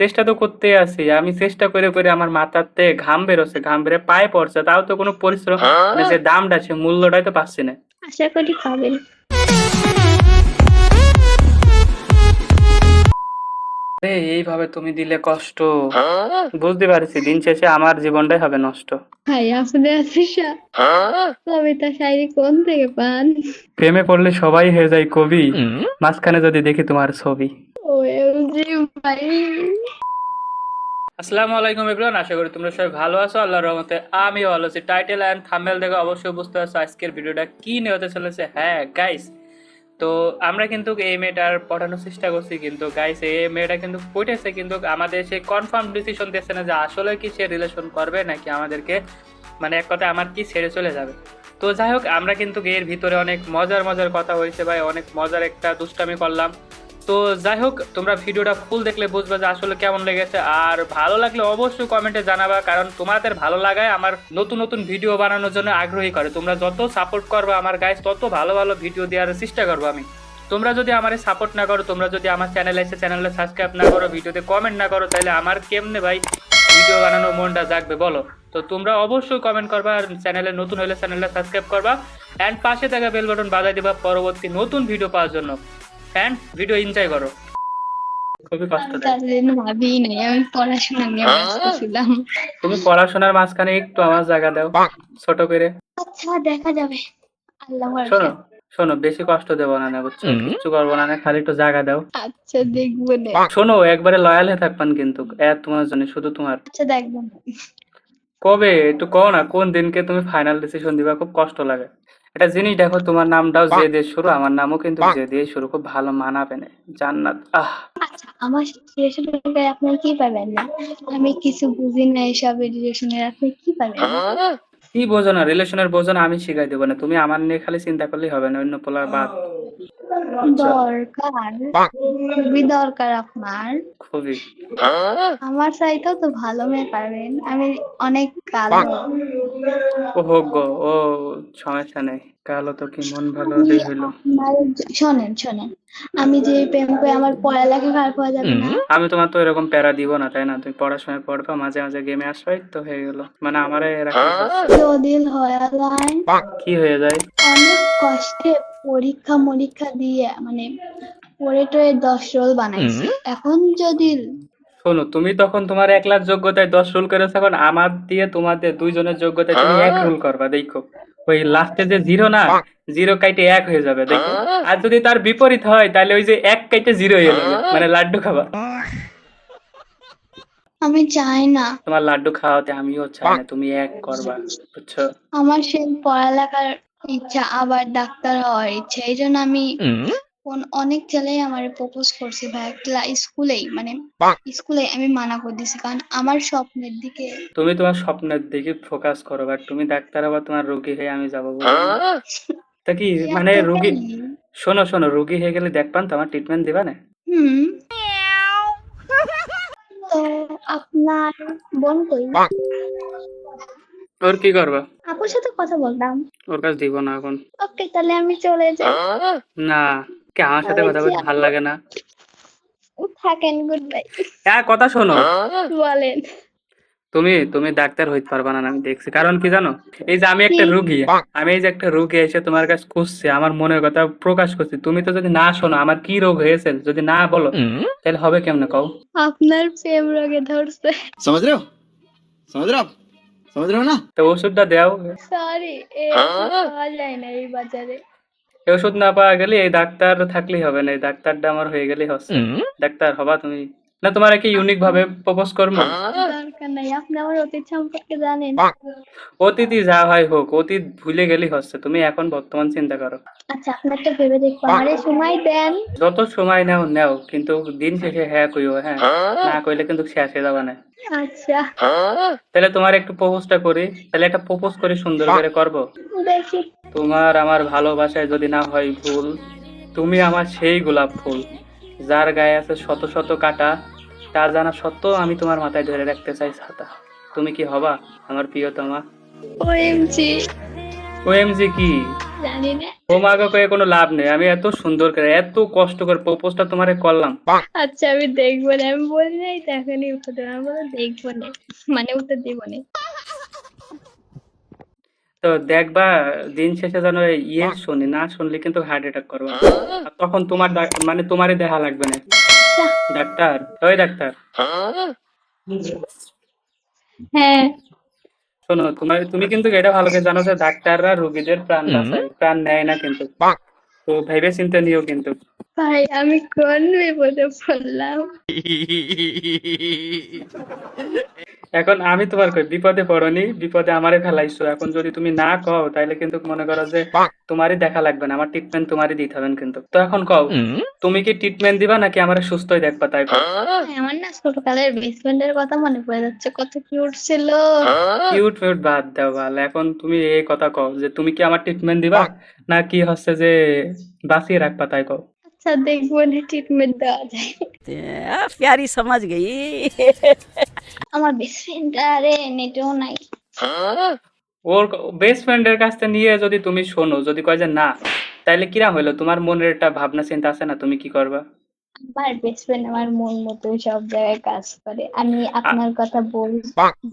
চেষ্টা তো করতে আছি। আমি চেষ্টা করে করে আমার মাথাতে ঘাম বেরোচ্ছে ঘাম বেরে পায়ে পড়ছে। তাও তো কোনো পরিশ্রম মানে যে দামটা সে মূল্যটাই তো পাচ্ছি না। আশা করি পাবেন। এইভাবে তুমি দিলে কষ্ট। বুঝতে পারছি দিন শেষে আমার জীবনটাই হবে নষ্ট। ভাই আপনি আশিসা কবিতা শায়রি কোন থেকে পান? প্রেমে পড়লে সবাই হয়ে যায় কবি। মাঝখানে যদি দেখি তোমার ছবি। আসসালামু আলাইকুম এভরিওয়ান আশা করি তোমরা সবাই ভালো আছো। আল্লাহর রহমতে আমি ভালো আছি। টাইটেল অ্যান্ড থাম্বনেল দেখে অবশ্যই বুঝতে পারছ আজকের ভিডিওটা কি নিয়ে হতে চলেছে। হ্যাঁ গাইস তো আমরা কিন্তু এই মেয়েটার পড়ানোর চেষ্টা করছি, কিন্তু গাইস এই মেয়েটা কিন্তু পড়েছে, কিন্তু আমাদের সে কনফার্ম ডিসিশন না যে আসলে কি সে রিলেশন করবে নাকি আমাদেরকে মানে এক কথা আমার কি ছেড়ে চলে যাবে। তো যাই হোক, আমরা কিন্তু এর ভিতরে অনেক মজার মজার কথা হয়েছে ভাই, অনেক মজার একটা দুষ্টামি করলাম। তো যাই হোক, তোমরা ভিডিওটা ফুল দেখলে বুঝবে যে আসলে কেমন লেগেছে। আর ভালো লাগলে অবশ্যই কমেন্টে জানাবা, কারণ তোমাদের ভালো লাগায় আমার নতুন নতুন ভিডিও বানানোর জন্য আগ্রহী করে। তোমরা যত সাপোর্ট করবে আমার গাইজ তত ভালো ভালো ভিডিও দেওয়ার চেষ্টা করব আমি। তোমরা যদি আমার সাপোর্ট না করো, তোমরা যদি আমার চ্যানেলে এসে চ্যানেলে সাবস্ক্রাইব না করো ভিডিওতে কমেন্ট না করো, তাহলে আমার কেমনে ভাই ভিডিও বানানোর মনটা জাগবে বলো? তো তোমরা অবশ্যই কমেন্ট করবা আর চ্যানেলে নতুন হলে চ্যানেলটা সাবস্ক্রাইব করবা। অ্যান্ড পাশে থাকা বেল বাটন বাজাই দিবা পরবর্তী নতুন ভিডিও পাওয়ার জন্য। অ্যান্ড ভিডিও এনজয় করো। খুবই কষ্ট আমি দেয়। তার জন্য ভাবি নাই আমি পড়াশোনা নিয়ে ব্যস্ত ছিলাম। তুমি পড়াশোনার মাঝখানে একটু আমার জায়গা দাও ছোট করে। আচ্ছা দেখা যাবে। আল্লাহ শোনো শোনো বেশি কষ্ট দেবো না না বুঝছ? কিছু করব না না খালি একটু জায়গা দাও। আচ্ছা দেখব না। শোনো একবারে লয়াল হয়ে থাকবেন কিন্তু এ তোমার জন্য শুধু তোমার। আচ্ছা দেখব। কবে? একটু কও না কোন দিনকে তুমি ফাইনাল ডিসিশন দিবা? খুব কষ্ট লাগে। একটা জিনিস দেখো তোমার নামটাও যে দিয়ে শুরু আমার নামও কিন্তু যে দিয়ে শুরু খুব ভালো মানাবে না জান্নাত আহ। আমার আমার থেকে আপনি কি পাবেন না? আমি কিছু বুঝি না এসব রিলেশনের আপনি কি পাবেন কি বোঝো না রিলেশনের বোঝো না আমি শিখাই দেবো না। তুমি আমার নিয়ে খালি চিন্তা করলেই হবে না অন্য পোলার বাদ দরকার। খুবই দরকার আপনার। খুবই। আমার চাইতেও তো ভালো মেয়ে পারবেন। আমি অনেক কালো। ও গো ও সমস্যা নেই। কালো তো কি মন ভালো হইল। শোনেন শোনেন। আমি যে প্রেম করে আমার পড়ালেখা খারাপ হয়ে যাবে না। আমি তোমার তো এরকম প্যারা দিব না তাই না? তুমি পড়াশোনায় পড়বা মাঝে মাঝে গেমে আসবাই তো হয়ে গেল। মানে আমারে রাখা যদি হয়ে যায় কি হয়ে যায়? অনেক কষ্টে পরীক্ষা মরীক্ষা দিয়ে মানে পড়ে টরে দশ রোল বানাইছি। এখন যদি শোনো তুমি তখন তোমার এক লাখ যোগ্যতায় দশ রুল করেছ এখন আমার দিয়ে তোমাদের দুইজনের যোগ্যতায় তুমি এক রুল করবা দেখো। ওই লাস্টে যে জিরো না জিরো কাইটে এক হয়ে যাবে দেখো। আর যদি তার বিপরীত হয় তাহলে ওই যে এক কাইটে জিরো হয়ে যাবে মানে লাড্ডু খাবা। আমি চাই না। তোমার লাড্ডু খাওয়াতে আমিও চাই না তুমি এক করবা বুঝছ? আমার সেই পড়ালেখার ইচ্ছা আবার ডাক্তার হওয়ার ইচ্ছা এই জন্য আমি কোন- অনেক ছেলেই আমার প্রপোজ করছে ভাই। ক্লা- স্কুলেই মানে স্কুলে আমি মানা করে দিছি। কারণ আমার স্বপ্নের দিকে তুমি তোমার স্বপ্নের দিকে ফোকাস করো বাট তুমি ডাক্তার হবা তোমার রোগী হয়ে আমি যাব যাব তা কি মানে রোগী শোনো শোনো রোগী হয়ে গেলে দেখবান তো আমার ট্রিটমেন্ট দিবা না? হুম। তো আপনার বোন কই? ওর কি করবা? আপুর সাথে কথা বলতাম। ওর কাছে দিব না এখন। ওকে তাহলে আমি চলে যাই। না কে আমার সাথে কথা বলতে ভালো লাগে না। থাকেন গুড বাই হ্যাঁ কথা শোনো। বলেন। তুমি তুমি ডাক্তার হইতে পারবা না আমি দেখছি। কারণ কি জানো? এই যে আমি একটা রুগী আমি এই যে একটা রুগী এসে তোমার কাছে খুঁজছি আমার মনের কথা প্রকাশ করছি। তুমি তো যদি না শোনো আমার কি রোগ হয়েছে যদি না বলো তাহলে হবে কেমনে কও? আপনার প্রেম রোগে ধরছে। সমাজ রাও সমাজ समझ रहे हो ना তো ওষুধটা দাও সরি এ পাওয়া যায় না এই বাজারে এই ওষুধ না পাওয়া গেলে এই ডাক্তার থাকলেই হবে না এই ডাক্তারটা আমার হয়ে গেলেই হচ্ছে ডাক্তার হবা তুমি না তোমার কি ইউনিক ভাবে প্রপোজ করবো দরকার নাই আপনি আমার অতীত সম্পর্কে জানেন। অতীতই যা হয় হোক অতীত ভুলে গেলেই হচ্ছে তুমি এখন বর্তমান চিন্তা করো। আচ্ছা আপনার তো ভেবে দেখব আমারে সময় দেন। যত সময় নাও নাও কিন্তু দিন শেষে হ্যাঁ কইও হ্যাঁ। না কইলে কিন্তু শেষ হয়ে যাবে না। আচ্ছা। তাহলে তোমার একটু প্রপোজটা করি তাহলে একটা প্রপোজ করে সুন্দর করে করব। দেখি। তোমার আমার ভালোবাসায় যদি না হয় ভুল তুমি আমার সেই গোলাপ ফুল যার গায়ে আছে শত শত কাটা তা জানা সত্ত্বেও আমি তোমার মাথায় ধরে রাখতে চাই ছাতা তুমি কি হবা আমার প্রিয়তমা? ওএমজি। ওএমজি কি? জানি না। ও মাগো কয়ে কোনো লাভ নেই আমি এত সুন্দর করে এত কষ্ট করে প্রপোজটা তোমারে করলাম। আচ্ছা আমি দেখব না আমি বলি নাই তো এখনই উত্তর আমি বলে দেখব না মানে উত্তর দিব না। তো দেখবা দিন শেষে যেন ইয়ে শুনি না শুনলে কিন্তু হার্ট অ্যাটাক করবা। তখন তোমার মানে তোমারই দেখা লাগবে না। ডাক্তার ওই ডাক্তার। হ্যাঁ। শোনো তোমার তুমি কিন্তু এটা ভালো করে জানো যে ডাক্তাররা রোগীদের প্রাণ বাঁচায় প্রাণ নেয় না কিন্তু। তো ভেবে চিন্তা নিও কিন্তু। ভাই আমি কোন বিপদে পড়লাম? এখন আমি তোমার কই বিপদে পড়নি বিপদে আমারে ফেলাইছো। এখন যদি তুমি না কও তাহলে কিন্তু মনে করো যে তোমারই দেখা লাগবে না আমার ট্রিটমেন্ট তোমারই দিতে হবে কিন্তু। তো এখন কও তুমি কি ট্রিটমেন্ট দিবা নাকি আমার সুস্থই দেখবা তাই হ্যাঁ, আমার না ছোটকালের বেসমেন্টের কথা মনে পড়ে যাচ্ছে কত কিউট ছিল। কিউট ফিউট বাদ দাও ভালো এখন তুমি এই কথা কও যে তুমি কি আমার ট্রিটমেন্ট দিবা নাকি হচ্ছে যে বাঁচিয়ে রাখবা তাই কও? আচ্ছা দেখব না ট্রিটমেন্ট দেওয়া যায়। প্যারি সমাজ গেই। আমার বেস্ট ফ্রেন্ড আরে নেটেও নাই। ওর বেস্ট ফ্রেন্ডের কাছ থেকে নিয়ে যদি তুমি শোনো যদি কয় যে না তাইলে কিরাম হইল? তোমার মনের একটা ভাবনা চিন্তা আছে না? তুমি কি করবা? আমার বেস্ট ফ্রেন্ড আমার মন মতো সব জায়গায় কাজ করে। আমি আপনার কথা বল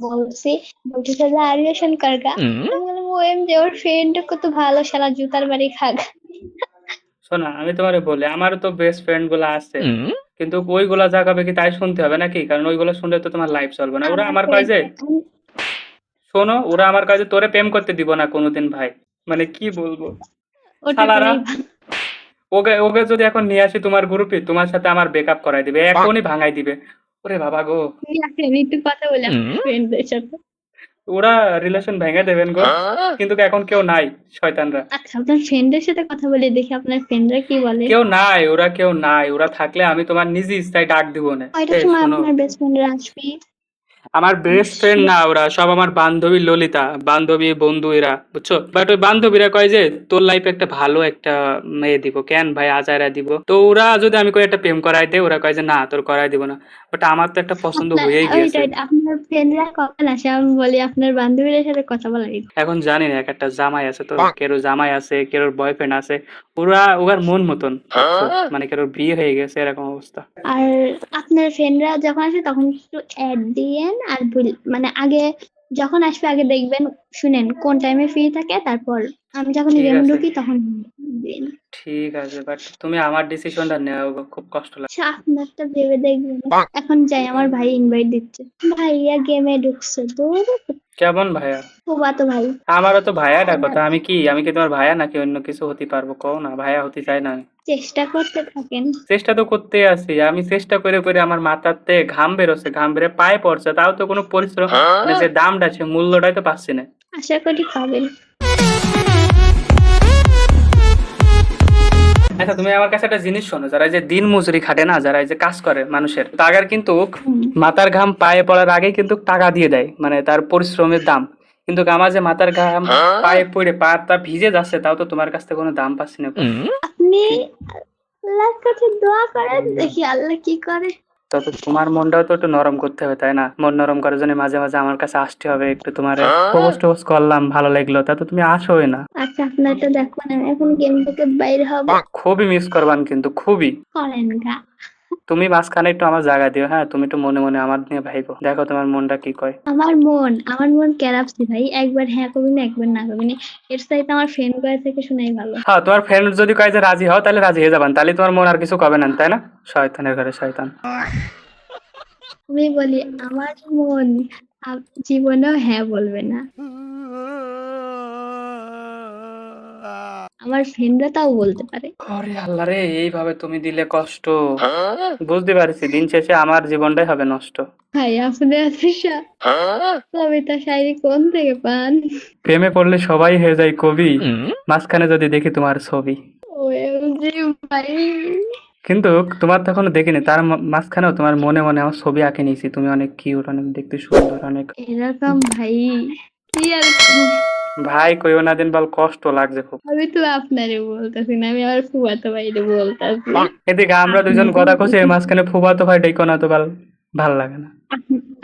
বলছি বলতেছে যে আরিয়েশন কারগা আমি বললাম ও এম যে ওর ফ্রেন্ড কত ভালো শালা জুতার বাড়ি খাগা। শোনা আমি তোমারে বলি আমারও তো বেস্ট ফ্রেন্ডগুলা আছে। কিন্তু ওইগুলা জাগাবে কি তাই শুনতে হবে নাকি? কারণ ওইগুলো শুনলে তো তোমার লাইফ চলবে না। ওরা আমার কাছে শোনো ওরা আমার কাছে তোরে প্রেম করতে দিব না কোনোদিন ভাই। মানে কি বলব? শালারা। ওকে ওকে যদি এখন নিয়ে আসি তোমার গ্রুপে তোমার সাথে আমার ব্রেকআপ করাই দিবে। এখনই ভাঙাই দিবে। ওরে বাবা গো। একটু কথা বলে ফ্রেন্ডদের সাথে। ওরা রিলেশন ভেঙে দেবেন গো। কিন্তু এখন কেউ নাই শয়তানরা। আচ্ছা আপনার ফ্রেন্ডের সাথে কথা বলে দেখি আপনার ফ্রেন্ডরা কি বলে? কেউ নাই ওরা কেউ নাই। ওরা থাকলে আমি তোমার নিজে ইচ্ছায় ডাক দিব না। কয়টার এই সময় আপনার বেস্ট ফ্রেন্ডরা আসবে? আমার বেস্ট ফ্রেন্ড না ওরা সব আমার বান্ধবী ললিতা বান্ধবী বন্ধু এরা বুঝছ? বাট ওই বান্ধবীরা কয় যে তোর লাইফে একটা ভালো একটা মেয়ে দিব কেন ভাই? আজারা দিব। তো ওরা যদি আমি কই একটা প্রেম করাই দেয় ওরা কয় যে না তোর করাই দিব না। বাট আমার তো একটা পছন্দ হয়েই গিয়েছে। আপনার ফ্রেন্ডরা কখন আসে আমি বলি আপনার বান্ধবীদের সাথে কথা বলা এখন জানি না এক একটা জামাই আছে তো কেরো জামাই আছে কেরোর বয়ফ্রেন্ড আছে। ওরা ওর মন মতন? মানে কেরোর বিয়ে হয়ে গেছে এরকম অবস্থা। আর আপনার ফ্রেন্ডরা যখন আসে তখন একটু অ্যাড দিয়েন আর বল- মানে আগে যখন আসবে আগে দেখবেন শুনেন কোন টাইমে ফ্রি থাকে তারপর আমি যখন গেম ঢুকি তখন ঠিক আছে বাট তুমি আমার ডিসিশনটা নেও গো, খুব কষ্ট লাগে আচ্ছা আপনারটা ভেবে দেখবেন। এখন যাই আমার ভাই ইনভাইট দিচ্ছে। ভাইয়া গেমে ঢুকছে তো কেমন ভাইয়া? তো ভাই আমারও তো ভাইয়া ডাকো তো আমি কি আমি কি তোমার ভাইয়া নাকি অন্য কিছু হতে পারব? কও না ভাইয়া হতে চাই না। চেষ্টা করতে থাকেন। চেষ্টা তো করতে আছি আমি চেষ্টা করে করে আমার মাথাতে ঘাম বেরোচ্ছে ঘাম বেরে পায়ে পড়ছে তাও তো কোনো পরিশ্রম মানে যে দামটা আছে মূল্যটাই তো পাচ্ছি না। আশা করি পাবেন। আচ্ছা তুমি আমার কাছে একটা জিনিস শোনো যারা এই যে দিন মজুরি খাটে না যারা এই যে কাজ করে মানুষের তাগার কিন্তু। মাথার ঘাম পায়ে পড়ার আগে কিন্তু টাকা দিয়ে দেয় মানে তার পরিশ্রমের দাম। কিন্তু আমার যে মাথার ঘাম পায়ে পড়ে পা তা ভিজে যাচ্ছে তাও তো তোমার কাছ থেকে কোনো দাম পাচ্ছি না। আপনি আল্লাহর কাছে দোয়া করেন দেখি আল্লাহ কি করে। তো তোমার মনটাও তো একটু নরম করতে হবে তাই না? মন নরম করার জন্য মাঝে মাঝে আমার কাছে আসতে হবে একটু তোমার পোস্ট টোস্ট করলাম ভালো লাগল। তা তো তুমি আসোই না। আচ্ছা আপনারটা দেখুন আমি এখন গেম থেকে বাইর হব। খুবই মিস করবান কিন্তু খুবই। করেন গা। তুমি মাঝখানে একটু আমার জায়গা দিও হ্যাঁ? তুমি একটু মনে মনে আমার নিয়ে ভাইবো দেখো তোমার মনটা কি কয়। আমার মন আমার মন ক্যারাপসি ভাই। একবার হ্যাঁ করবি না একবার না করবি না। এর সাইতে আমার ফ্রেন্ড করা থেকে শোনাই ভালো। হ্যাঁ তোমার ফ্রেন্ড যদি কয় যে রাজি হও তাহলে রাজি হয়ে যাবেন। তাহলে তোমার মন আর কিছু কবে না তাই না? শয়তানের ঘরে শয়তান। আমি বলি আমার মন জীবনেও হ্যাঁ বলবে না। আমার ফ্রেন্ডরা তাও বলতে পারে। আরে আল্লাহ রে এইভাবে তুমি দিলে কষ্ট। বুঝতে পারছি দিন শেষে আমার জীবনটাই হবে নষ্ট। ভাই আপনি আশিসা কবিতা শায়রি কোন থেকে পান? প্রেমে পড়লে সবাই হয়ে যায় কবি। মাঝখানে যদি দেখি তোমার ছবি। ওএমজি ভাই। কিন্তু তোমার তো এখনও দেখিনি তার মাঝখানেও তোমার মনে মনে আমার ছবি আঁকে নিয়েছি তুমি অনেক কিউট অনেক দেখতে সুন্দর অনেক এরকম ভাই কি আর ভাই কইও না দিন বল কষ্ট লাগছে খুব। আমি তো আপনারে বলতেছি না আমি আমার ফুয়াতো ভাইরে বলতেছি। এদিকে আমরা দুজন কথা কষে এর মাঝখানে ফুবাতো ভাই ডেকো না তো ভালো ভালো লাগে না।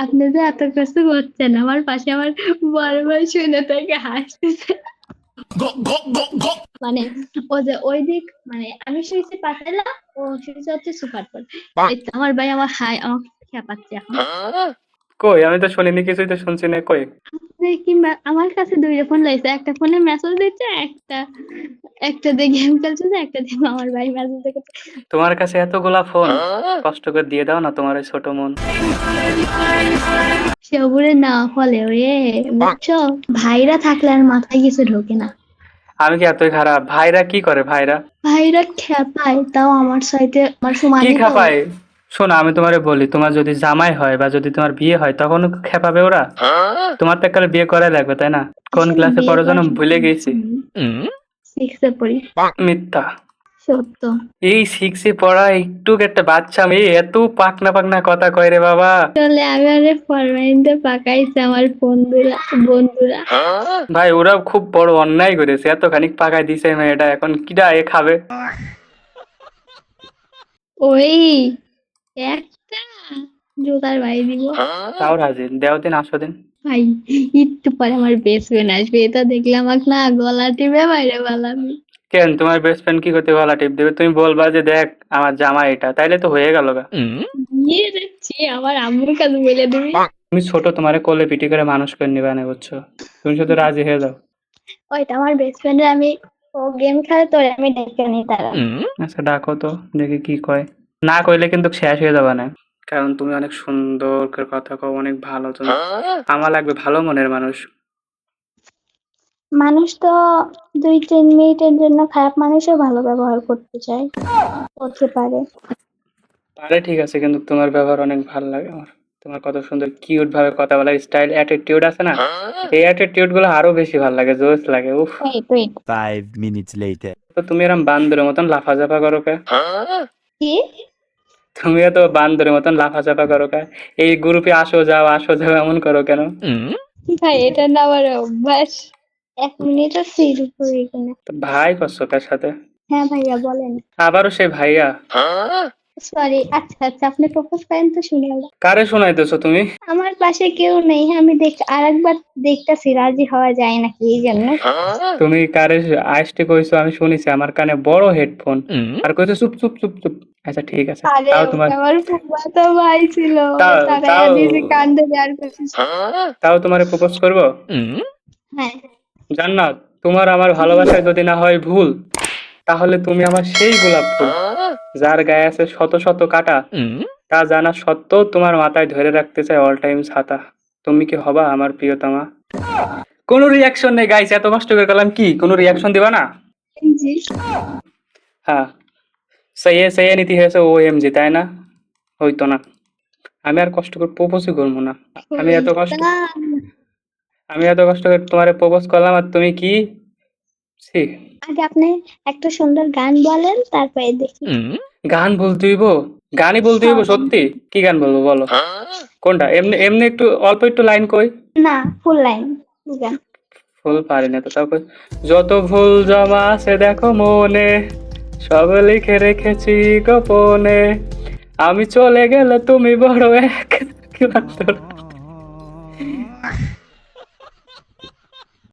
আপনি যে এত কিছু করছেন আমার পাশে আমার বড় ভাই শুনে থেকে হাসতেছে। মানে ও যে ওই দিক মানে আমি শুয়েছি পাতালা ও শুয়েছে হচ্ছে সুপার পর আমার ভাই আমার হাই আমাকে খেপাচ্ছে এখন। কই? আমি তো শুনিনি কিছুই তো শুনছি না কই? কিংবা আমার কাছে দুইটা ফোন লাগছে একটা ফোনে মেসেজ দিচ্ছে একটা একটা দিয়ে গেম খেলছে একটা দিয়ে আমার ভাই মেসেজ দেখে তোমার কাছে এতগুলা ফোন কষ্ট করে দিয়ে দাও না তোমার ওই ছোট মন। সবুরে না ফলে রে বুঝছ? ভাইরা থাকলে আর মাথায় কিছু ঢোকে না। আমি কি এতই খারাপ? ভাইরা কি করে ভাইরা? ভাইরা খেপায় তাও আমার সাথে আমার কি খেপায় শোনো আমি তোমারে বলি তোমার যদি জামাই হয় বা যদি তোমার বিয়ে হয় তখন খেপাবে ওরা। তোমার তো কালে বিয়ে করাই লাগবে তাই না? কোন ক্লাসে পড়ো যেন ভুলে গেছি। হুম, মিথ্যা। সত্য। এই সিক্সে পড়া একটু একটা বাচ্চা মেয়ে এত পাকনা পাকনা কথা কয় রে বাবা। আসলে আমি আরে ফরমাইনটা পাকাইছে আমার বন্ধুরা বন্ধুরা। ভাই ওরা খুব বড় অন্যায় করেছে এত খানিক পাকায় দিছে মেয়েটা এখন কিডা এ খাবে? ওই একটা জোতার বাড়ি দিব। তাও রাজি দেও দিন আসো দিন। ভাই একটু পরে আমার বেস্ট ফ্রেন্ড আসবে এটা দেখলে আমাকে না গলা টিপে বাইরে বালাবি কেন? তোমার বেস্ট ফ্রেন্ড কি করতে গলা টিপ দেবে? তুমি বলবা যে দেখ আমার জামা এটা। তাইলে তো হয়ে গেল গা। আমার আম্মুর কাছে বলে দিবি। তুমি ছোট তোমারে কোলে পিটি করে মানুষ করে নিবে না বুঝছ? তুমি শুধু রাজি হয়ে যাও। ওইটা আমার বেস্ট ফ্রেন্ড আমি ও গেম খেলে তোরে আমি ডেকে নিই তারা। আচ্ছা ডাকো তো দেখি কি কয়। না কইলে কিন্তু শেষ হয়ে যাবে না। কারণ তুমি অনেক সুন্দর করে কথা কও অনেক ভালো। তুমি আমার লাগবে ভালো মনের মানুষ। মানুষ তো দুই তিন মিনিটের জন্য খারাপ মানুষও ভালো ব্যবহার করতে চায়। করতে পারে। পারে ঠিক আছে কিন্তু তোমার ব্যবহার অনেক ভালো লাগে আমার। তোমার কত সুন্দর কিউট ভাবে কথা বলার স্টাইল অ্যাটিটিউড আছে না? এই অ্যাটিটিউডগুলো আরও বেশি ভালো লাগে জোস লাগে উফ। ওয়েট ওয়েট Five minutes তো তুমি এরকম বান্দরের মতন লাফা লাফাঝাফা করো কে? কি? তুমি তো বান্দরের মতন লাফা লাফাঝাফা করো কে? এই গ্রুপে আসো যাও আসো যাও এমন করো কেন? ভাই এটা না আমার অভ্যাস। এক মিনিটও সিল করি কিনা ভাই করছ কার সাথে? হ্যাঁ ভাইয়া বলেন। আবারও সে ভাইয়া? সরি আচ্ছা আচ্ছা আপনি প্রপোজ করেন তো শুনে। কারে শোনাইতেছো তুমি? আমার পাশে কেউ নেই আমি দেখ আরেকবার দেখতেছি রাজি হওয়া যায় নাকি এই জন্য। তুমি কারে আসতে কইছো আমি শুনিছি আমার কানে বড় হেডফোন আর কইছো চুপ চুপ চুপ চুপ। আচ্ছা ঠিক আছে। তাও তোমার আমার ফুফাতো ভাই ছিল। তাও- তারা দিয়েছে কান্দে আর করছিস তাও তোমারে প্রপোজ করব? হ্যাঁ। জান্নাত, তোমার আমার ভালোবাসায় যদি না হয় ভুল, তাহলে তুমি আমার সেই গোলাপ ফুল, যার গায়ে আছে শত শত কাটা। তা জানা সত্ত্বেও তোমার মাথায় ধরে রাখতে চাই অল টাইম ছাতা। তুমি কি হবা আমার প্রিয়তমা? কোনো রিয়াকশন নেই গাইছে এত কষ্ট করে গেলাম কি? কোনো রিয়াকশন দিবা না? হ্যাঁ। সেই সেই নীতি হয়েছে ও এম জি তাই না? হইতো না। আমি আর কষ্ট করে প্রপোজই করব না। আমি এত কষ্ট আমি এত কষ্ট করে তোমারে প্রপোজ করলাম আর তুমি কি? ছি। আগে আপনি একটা সুন্দর গান বলেন তারপরে দেখি। গান বলতে হইব? গানই বলতে হইব সত্যি? কি গান বলব বলো? কোনটা? এমনি এমনি একটু অল্প একটু লাইন কই? না ফুল লাইন গান। ফুল পারি না তো তারপর যত ভুল জমা আছে দেখো মনে সব লিখে রেখেছি গোপনে। আমি চলে গেলে তুমি বড় এক।